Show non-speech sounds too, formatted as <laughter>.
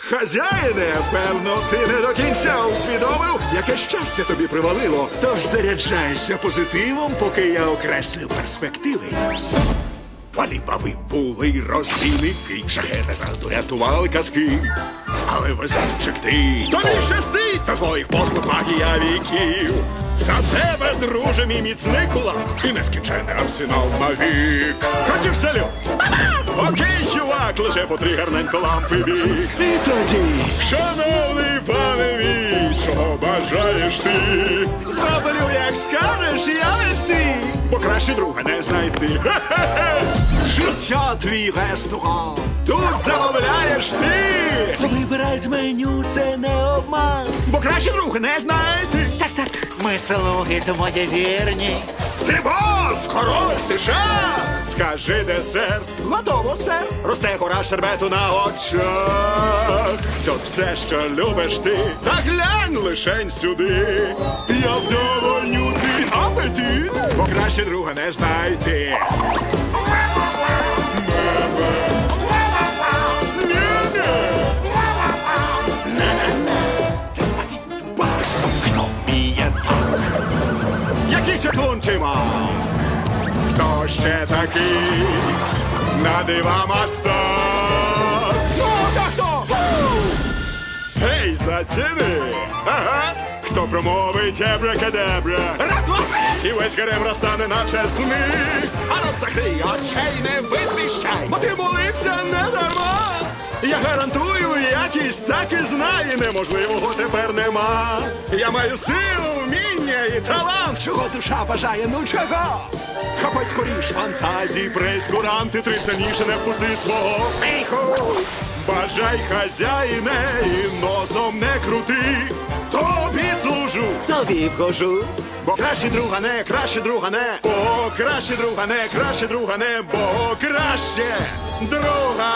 Хазяїне, певно, ти не до кінця усвідомив, яке щастя тобі привалило. Тож заряджайся позитивом, поки я окреслю перспективи. Пані баби були розбійники, шахети завжди рятували казки. Але везунчик ти тобі щастить на твоїх послуг магія віків. За тебе, друже, мій міцний кулак і нескінчений арсенал навік. Хотів салют. Окей, чувак, лише по три гарненько лампи біг. І тоді, шановний пане мій, чого бажаєш ти? Зроблю, як скажеш, я вести, бо краще друга не знайти. Хе-хе-хе. <laughs> Життя твій ресторан, тут замовляєш ти. Вибирай з меню, це не обман. Бо краще друга не знайти. Так, ми слуги, твої вірні. Тривоз, король, тиша! Скажи десерт. Готово, сер. Росте гора шербету на очах. То все, що любиш ти. Та глянь лишень сюди. Я вдовольню твій апетит, бо краще друга не знайти. Мав? Хто ще такий на дива мастак? Ну? Гей, заціни! Ага! Хто промовить ебра-кадебра? Раз, два, три! І весь гарем розтане наче сни. А ну закрий очей, не витріщай! Бо ти молився не дарма! Я гарантую якість, так і знаю, неможливого тепер нема. Я маю силу, вміння і талант, чого душа бажає, ну чого? Хапать скоріш фантазії, прейскуранти, три сильніше не впусти свого піху. Бажай хазяїне і носом не крути, тобі служу. Тобі вхожу. Бо краще друга не, краще друга не, бо краще друга не, краще друга не, бо краще друга